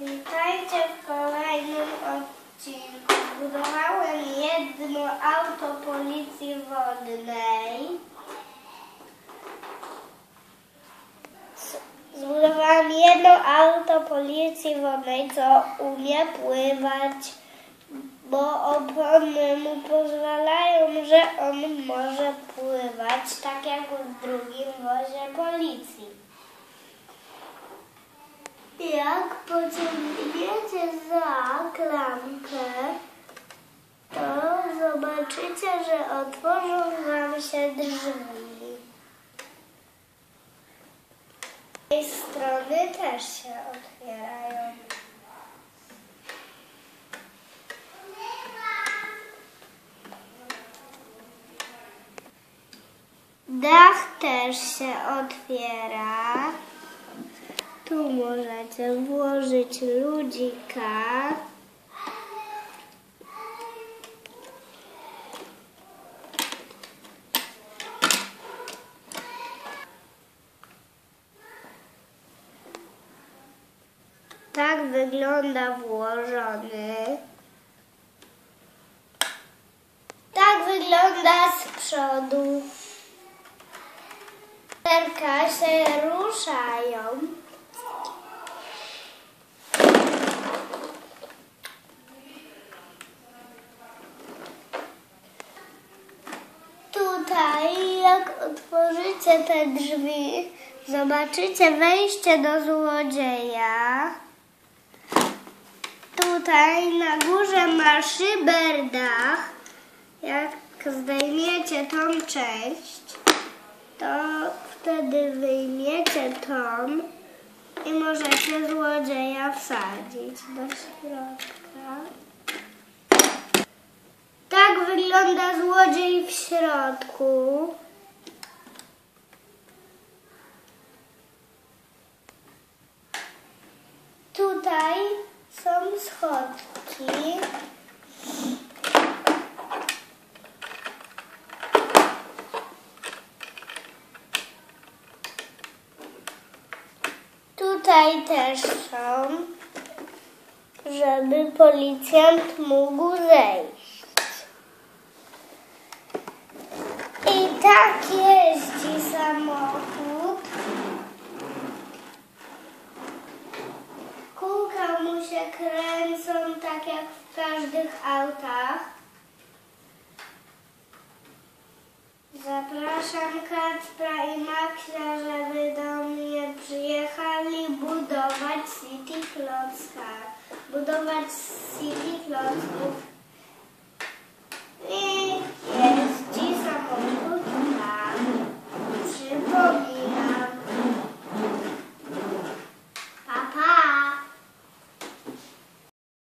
Witajcie w kolejnym odcinku. Zbudowałem jedno auto policji wodnej. Z- Zbudowałem jedno auto policji wodnej, co umie pływać, bo opony mu pozwalają, że on może pływać, tak jak w drugim wozie policji. Jak pociągniecie za klamkę, to zobaczycie, że otworzą wam się drzwi. Z tej strony też się otwierają. Dach też się otwiera. Tu możecie włożyć ludzika. Tak wygląda włożony. Tak wygląda z przodu. Lusterka się ruszają. Tutaj, jak otworzycie te drzwi, zobaczycie wejście do złodzieja. Tutaj na górze ma szyberdach. Jak zdejmiecie tą część, to wtedy wyjmiecie tą i możecie złodzieja wsadzić do środka. Tak wygląda złodziej w środku. Tutaj są schodki. Tutaj też są, żeby policjant mógł zejść. I tak jeździ samochód. Kółka mu się kręcą tak jak w każdych autach. Zapraszam Kacpra i Maksia, żeby do mnie przyjechali budować City Klocka. Budować City Klocków